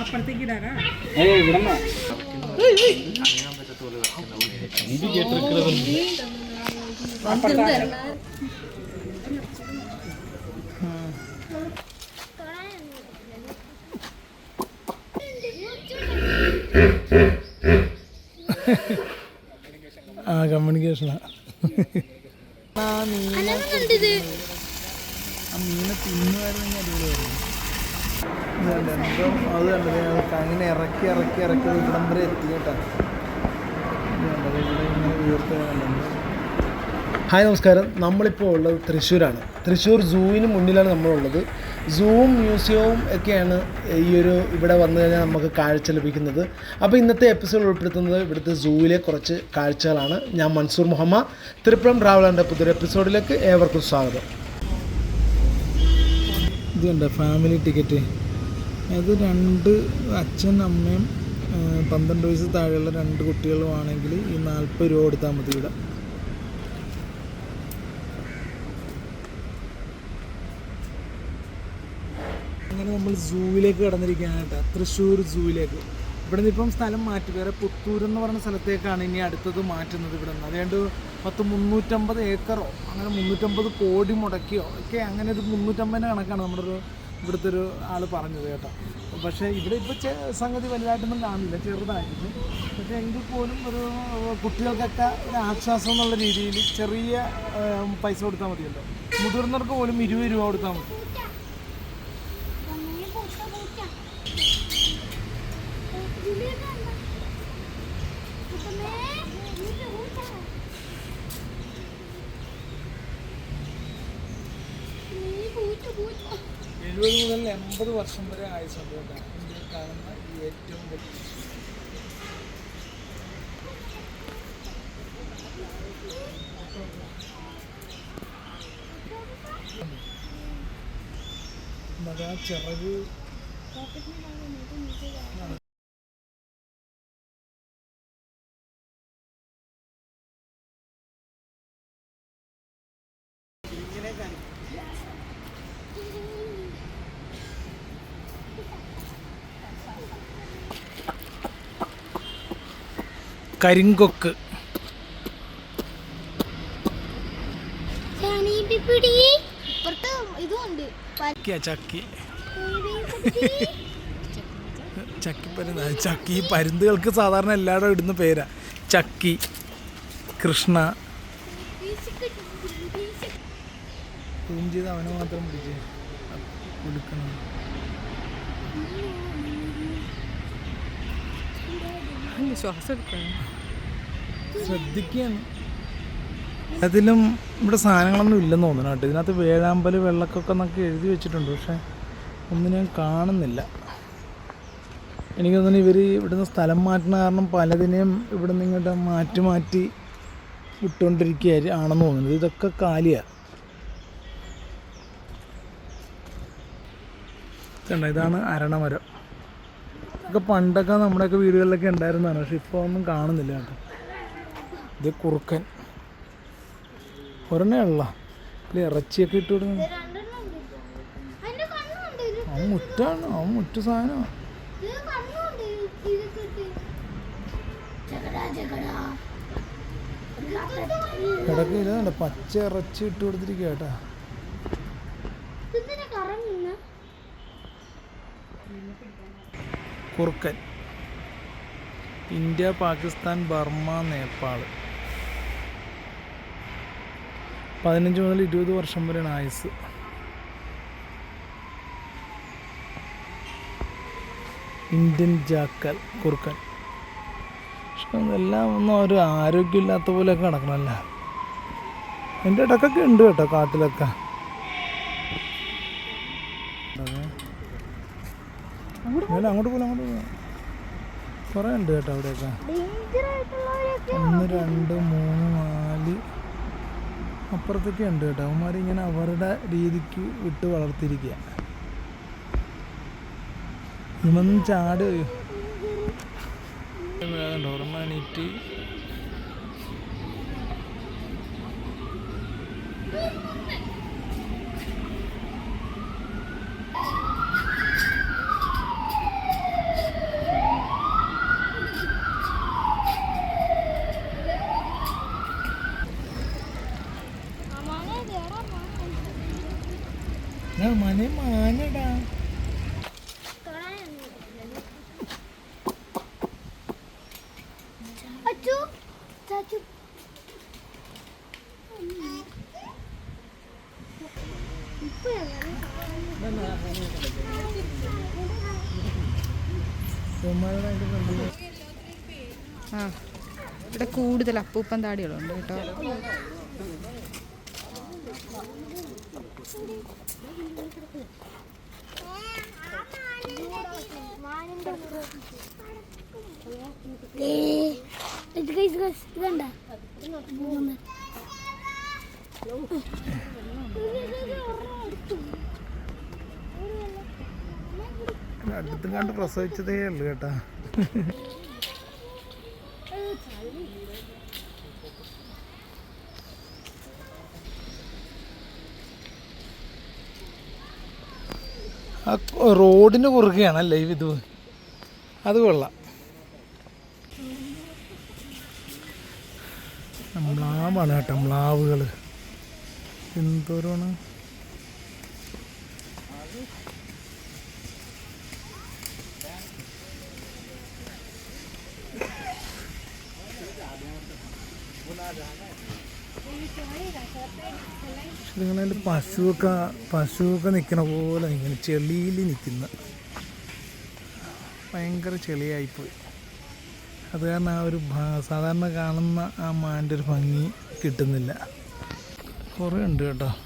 അപ്പുറത്തേക്ക് ഇടാനാ ആ കമ്മ്യൂണിക്കേഷനാ ആ. മീനെ തിന്നുമായിരുന്നെങ്കിൽ അടിപൊളിയായിരുന്നു. അത് കണ്ടത് അങ്ങനെ ഇറക്കി ഇറക്കി ഇറക്കി ഇവിടം വരെ എത്തി കേട്ടോ. ഹായ് നമസ്കാരം. നമ്മളിപ്പോൾ ഉള്ളത് തൃശ്ശൂരാണ്. തൃശ്ശൂർ സൂവിന് മുന്നിലാണ് നമ്മളുള്ളത്. സൂവും മ്യൂസിയവും ഒക്കെയാണ് ഈ ഒരു ഇവിടെ വന്നു കഴിഞ്ഞാൽ നമുക്ക് കാഴ്ച ലഭിക്കുന്നത്. അപ്പോൾ ഇന്നത്തെ എപ്പിസോഡ് ഉൾപ്പെടുത്തുന്നത് ഇവിടുത്തെ സൂവിലെ കുറച്ച് കാഴ്ചകളാണ്. ഞാൻ മൻസൂർ മുഹമ്മദ്. തിരുപ്പുറം ട്രാവലറിന്റെ പുതിയൊരു എപ്പിസോഡിലേക്ക് ഏവർക്കും സ്വാഗതം. ഇത് കണ്ട? ഫാമിലി ടിക്കറ്റ് അത് രണ്ട് അച്ഛൻ അമ്മയും പന്ത്രണ്ട് വയസ്സ് താഴെയുള്ള രണ്ട് കുട്ടികളും ആണെങ്കിൽ ഈ നാൽപ്പത് രൂപ കൊടുത്താൽ മതി ഇവിടെ. അങ്ങനെ നമ്മൾ സൂവിലേക്ക് കടന്നിരിക്കുകയാണ് തൃശ്ശൂർ സൂവിലേക്ക് ഇവിടെ നിന്ന് ഇപ്പം സ്ഥലം മാറ്റി വേറെ പുത്തൂർ എന്ന് പറഞ്ഞ സ്ഥലത്തേക്കാണ് ഇനി അടുത്തത് മാറ്റുന്നത് ഇവിടെ നിന്ന് അതുകൊണ്ട് പത്ത് മുന്നൂറ്റമ്പത് ഏക്കറോ അങ്ങനെ മുന്നൂറ്റമ്പത് കോടി മുടക്കിയോ ഒക്കെ അങ്ങനെ ഒരു മുന്നൂറ്റമ്പതിന്റെ കണക്കാണ് നമ്മുടെ ഒരു ഇവിടുത്തെ ഒരു ആൾ പറഞ്ഞത് കേട്ടോ. പക്ഷേ ഇവിടെ ഇപ്പോൾ സംഗതി വലുതായിട്ടൊന്നും കാണില്ല ചെറുതായിരുന്നു പക്ഷേ എങ്കിൽ പോലും ഒരു കുട്ടികൾക്കൊക്കെ ഒരു ആശ്വാസം എന്നുള്ള രീതിയിൽ ചെറിയ പൈസ കൊടുത്താൽ മതിയല്ലോ. മുതിർന്നവർക്ക് പോലും ഇരുപത് രൂപ കൊടുത്താൽ മതി. എൺപത് വർഷം വരെ ആയ സംഭവമാണ് ഇന്ത്യയിൽ കാണുന്ന ഈ ഏറ്റവും വലിയ മതാ കരിങ്കൊക്ക്. ഇപ്പുറത്ത് ഇതുണ്ട് ചക്കിയാ ചക്കി. പരുന്തുകൾക്ക് സാധാരണ എല്ലാവരും ഇടുന്ന പേരാ. ചക്കി കൃഷ്ണ. സൂം ചെയ്ത് അവനെ മാത്രം പിടിച്ച് കൊടുക്കണം. ശ്വാസം എടുക്കണം. ശ്രദ്ധിക്കുകയാണ്. അതിലും ഇവിടെ സാധനങ്ങളൊന്നും ഇല്ലെന്ന് തോന്നുന്നു കേട്ടോ. ഇതിനകത്ത് വേഴാമ്പൽ വെള്ളക്കൊക്കെ എന്നൊക്കെ എഴുതി വെച്ചിട്ടുണ്ട്. പക്ഷേ ഒന്നും ഞാൻ കാണുന്നില്ല. എനിക്ക് തോന്നുന്നു ഇവർ ഇവിടുന്ന് സ്ഥലം മാറ്റുന്ന കാരണം പലതിനെയും ഇവിടുന്ന് ഇങ്ങോട്ട് മാറ്റി മാറ്റി വിട്ടുകൊണ്ടിരിക്കുക ആണെന്ന് തോന്നുന്നത് ഇതൊക്കെ കാലിയാണ് കണ്ടോ ഇതാണ് അരണമരം. ഇതൊക്കെ പണ്ടൊക്കെ നമ്മുടെയൊക്കെ വീടുകളിലൊക്കെ ഉണ്ടായിരുന്നതാണ്. പക്ഷെ ഇപ്പോൾ ഒന്നും കാണുന്നില്ല കേട്ടോ. ഇത് കുറുക്കൻ. ഒരെണ്ണേ ഉള്ള? ഇതിൽ ഇറച്ചിയൊക്കെ ഇട്ട് വിടുന്നു അവൻ മുറ്റാണ്? അവൻ മുറ്റ സാധനമാണ് പച്ച ഇറച്ചി ഇട്ട് കൊടുത്തിരിക്കുക കേട്ടാ. കുറുക്കൻ. India Pakistan Burma Nepal. പതിനഞ്ച് മുതൽ ഇരുപത് വർഷം വരെയാണ് ആയുസ്. ഇന്ത്യൻ ജാക്കൽ കുറുക്കൻ. പക്ഷെ ഇതെല്ലാം ഒന്നും ഒരു ആരോഗ്യമില്ലാത്ത പോലെയൊക്കെ നടക്കണമല്ല? എന്റെ ഇടക്കൊക്കെ ഉണ്ട് കേട്ടോ കാട്ടിലൊക്കെ. അങ്ങോട്ട് പോലും അങ്ങോട്ട് പോകാം കുറേ ഉണ്ട് കേട്ടോ അവിടെയൊക്കെ. ഒന്ന് രണ്ട് മൂന്ന് നാല് അപ്പുറത്തൊക്കെ ഉണ്ട് കേട്ടോ അവന്മാർ ഇങ്ങനെ അവരുടെ രീതിക്ക് വിട്ട് വളർത്തിയിരിക്കുക ഇവന്നും ചാട് ഒരെണ്ണം എണീറ്റ് അതിന്റെ ആ ഇവിടെ കൂടുതൽ അപ്പൂപ്പൻ താടികളുണ്ട് കേട്ടോ. ഇതണ്ട അടുത്തും കണ്ട് പ്രസവിച്ചതേ ഉള്ളു കേട്ടാ. റോഡിന് കുറുകയാണല്ലേ ഇത് അത് കൊള്ളാം. മ്ലാവാണ് കേട്ടോ മ്ലാവുകൾ. എന്തോരമാണ് പശുവൊക്കെ പശുവൊക്കെ നിൽക്കണ പോലെ ഇങ്ങനെ ചെളിയിൽ നിൽക്കുന്ന ഭയങ്കര ചെളിയായിപ്പോയി. അത് കാരണം ആ ഒരു സാധാരണ കാണുന്ന ആ മാന്റെ ഒരു ഭംഗി കിട്ടുന്നില്ല. കുറേ ഉണ്ട് കേട്ടോ.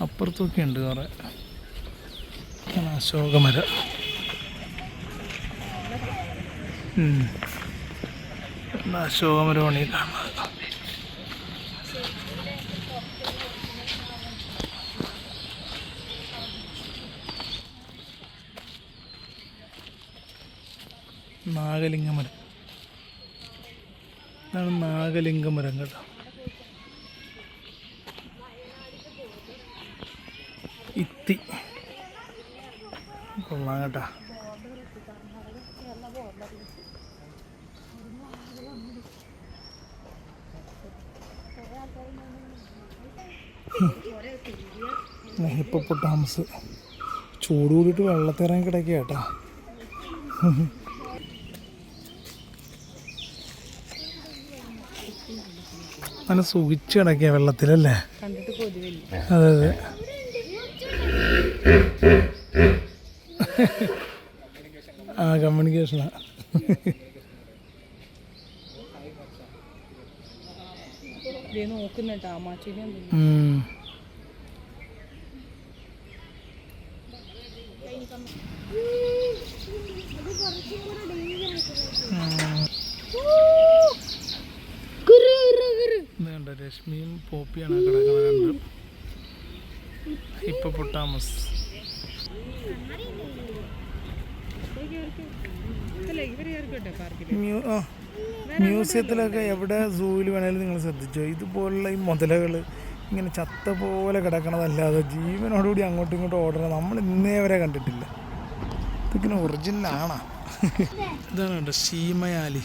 അപ്പുറത്തൊക്കെ ഉണ്ട് കുറേ. അശോകമരം. കാണാം അശോകമരമാണ് ഈ കാണുന്നത്. നാഗലിംഗമരം ഇതാണ് നാഗലിംഗമരം കേട്ടോ. ഇത്തി. കൊള്ളാം കേട്ടാ. ഇപ്പൊ ചൂട് കൂടിയിട്ട് വെള്ളത്തിറങ്ങി കിടക്കുക നല്ല സുഖിച്ച് കിടക്കിയ വെള്ളത്തിലല്ലേ? അതെ അതെ. ആ കമ്മ്യൂണിക്കേഷനാ ഇതേ നോക്കുന്നുട്ടോ അമ്മാച്ചിനെ കണ്ടോ രശ്മിയും പോപ്പിയാണ് കിടക്കുന്നത് ഇപ്പൊ പൊട്ടാമസ്. മ്യൂസിയത്തിലൊക്കെ എവിടെ സൂവിൽ വേണേലും നിങ്ങൾ ശ്രദ്ധിച്ചോ. ഇതുപോലുള്ള ഈ മുതലകൾ ഇങ്ങനെ ചത്ത പോലെ കിടക്കണതല്ലാതെ ജീവനോടുകൂടി അങ്ങോട്ടും ഇങ്ങോട്ടും ഓടണം നമ്മൾ ഇന്നേ വരെ കണ്ടിട്ടില്ല. ഇതിങ്ങനെ ആണോ. ഇതാണ് കേട്ടോ ശീമയാലി.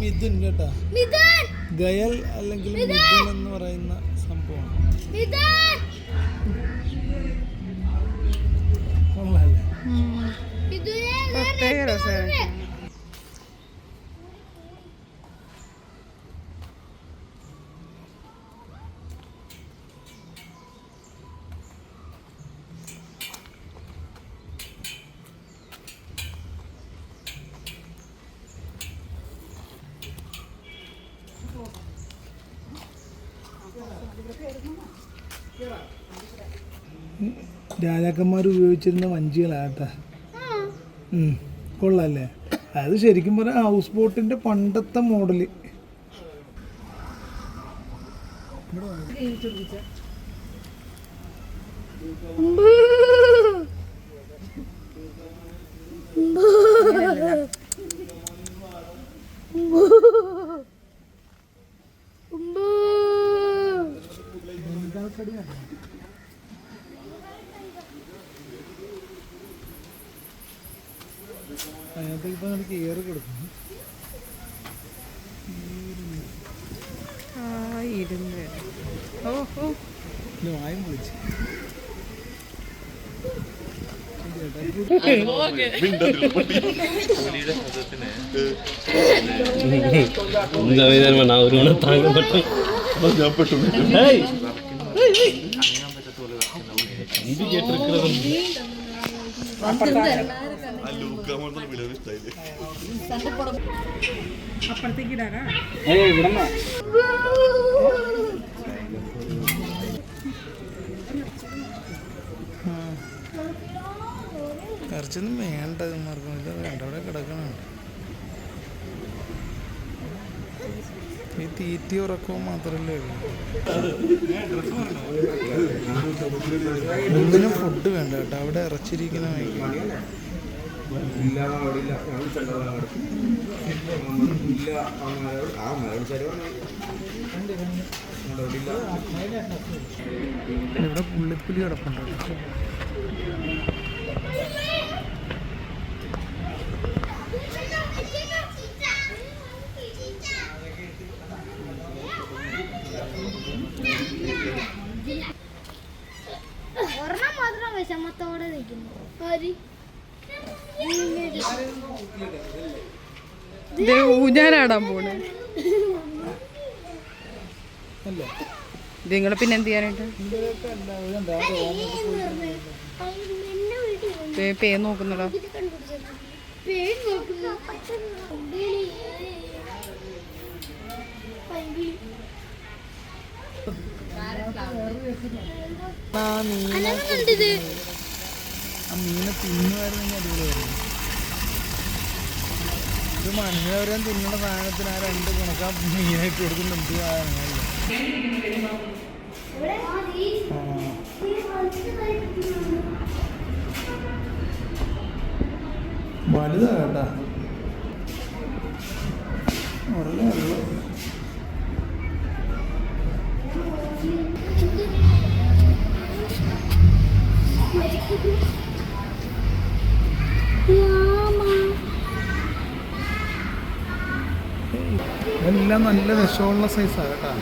മിഥുൻ കേട്ടാ ഗയൽ അല്ലെങ്കിൽ മിഥുൻ എന്ന് പറയുന്ന സംഭവമാണ്. മിഥുൻ. കൊള്ളാല്ലേ പ്രത്യേക രസമാണ് രാജാക്കന്മാർ ഉപയോഗിച്ചിരുന്ന വഞ്ചികളാട്ടാ. ആ. കൊള്ളാല്ലേ? അത് ശരിക്കും പറഞ്ഞാൽ ഹൗസ് ബോട്ടിന്റെ പണ്ടത്തെ മോഡൽ അതിനകത്തേക്ക് ഇപ്പോൾ നമുക്ക് ഏറ് കൊടുക്കണം ഇരുന്ന്. ഓ ഓ. വായും വിളിച്ചു സംവിധാനം ഒരു മണി താങ്ങാൻ പറ്റും ഞാൻ പെട്ടു ഇത് കേട്ടിരിക്കുന്നത് അപ്പുറത്തേക്ക് ഇറച്ചൊന്നും വേണ്ട മാർഗമില്ല അവിടെ കിടക്കണുണ്ട് ഈ തീറ്റി ഉറക്കവും മാത്രല്ലേ ഉള്ളൂ. ഒന്നിനും ഫുഡ് വേണ്ട കേട്ടോ. അവിടെ ഇറച്ചിരിക്കുന്ന വാങ്ങിക്കും ഇവിടെ പുള്ളിപ്പുലി കിടപ്പുണ്ട്. ഒരെണ്ണം മാത്രം വിഷമത്തോടെ നിൽക്കുന്നു. ആര്? ഇത് ഊഞ്ഞാലാടാൻ പോണ് അല്ലേ ഇത് നിങ്ങൾ പിന്നെ എന്ത് ചെയ്യാനായിട്ട് പേ- പേ നോക്കുന്നടാ. ആ. ആ മീനെ തിന്നുമായിരുന്നെങ്കിൽ അടിപൊളിയായിരുന്നു. ഇത് മനുഷ്യവരെ തിന്നുന്ന സാധനത്തിന് ആ രണ്ട് കണക്കാ മീനായിട്ട് കൊടുക്കുന്ന എന്ത് കിട്ടുന്നു. വലുതാ കേട്ടാ. നല്ല വിഷമുള്ള സൈസാണ് കേട്ടാ.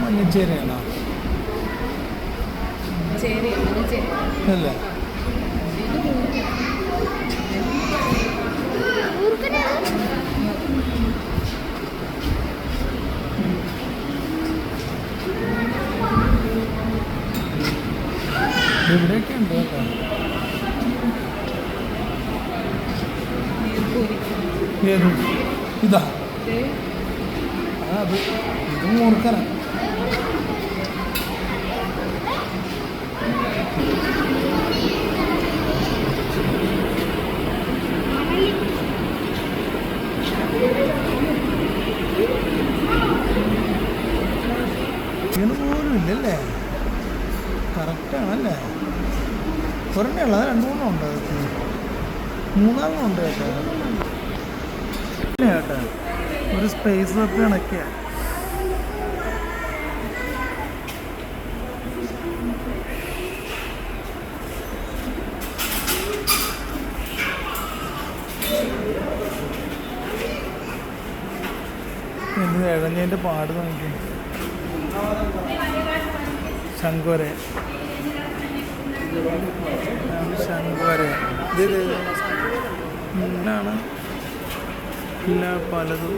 മഞ്ഞച്ചേരയാണോ അല്ലേ? ഇവിടെയൊക്കെ ഉണ്ട് കേട്ടോ. ഏത്? ഇതാ. അത് ഇത് മൂർക്കനാ പോലും ഇല്ലല്ലേ? കറക്റ്റാണല്ലേ? ഒരെണ്ണേ രണ്ട് മൂന്നും ഉണ്ട്. ഉണ്ട് കേട്ടോ ഇല്ല കേട്ടോ ഒരു സ്പേസ് തപ്പി കണക്കിയ എന്ത് പാട് നോക്കി. ശങ്കോരെ. ശങ്കോരെ. ഇത് മീനാണ് ഇല്ല പലതും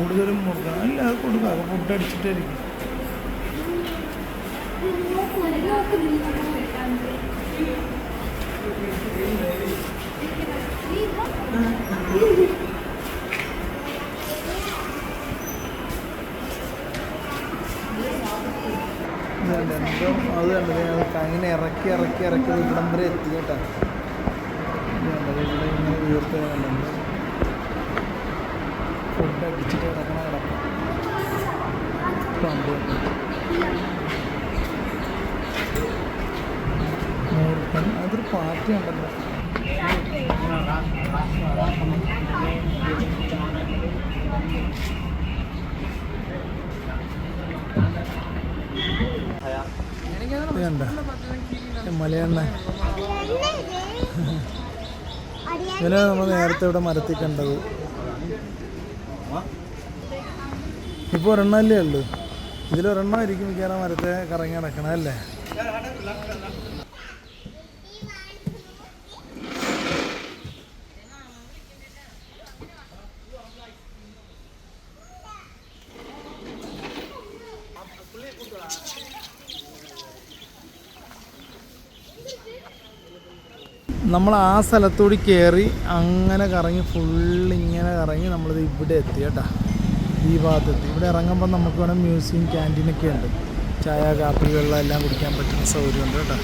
കൂടുതലും മുറുക അല്ല അത് കൊടുക്കുക ഫുഡ് അടിച്ചിട്ടായിരിക്കും. അത് കണ്ടത് അങ്ങനെ ഇറക്കി ഇറക്കി ഇറക്കി ഇവിടം വരെ എത്തി കേട്ടോ. ഇവിടെ ഇങ്ങനെ ഉയർത്തി കണ്ടത് ഫുഡ് അടിച്ചിട്ട് കിടക്കണ കിടക്കും അതൊരു പാർട്ടി ഉണ്ടല്ലോ. മലയണ്ണ. ഇവനെ നമ്മൾ നേരത്തെ ഇവിടെ മരത്തിൽ കണ്ടത്. ഇപ്പോൾ ഒരെണ്ണമല്ലേ ഉള്ളൂ? ഇരിക്കും മിക്കവാറും മരത്തെ കറങ്ങി നടക്കണം അല്ലേ? നമ്മൾ ആ സ്ഥലത്തൂടി കയറി അങ്ങനെ കറങ്ങി ഫുള്ള് ഇങ്ങനെ കറങ്ങി നമ്മളിത് ഇവിടെ എത്തി കേട്ടോ. ഈ ഭാഗത്തെത്തി. ഇവിടെ ഇറങ്ങുമ്പോൾ നമുക്ക് വേണം മ്യൂസിയം ക്യാന്റീനൊക്കെ ഉണ്ട്. ചായ കാപ്പി വെള്ളം എല്ലാം കുടിക്കാൻ പറ്റുന്ന സൗകര്യമുണ്ട് കേട്ടോ.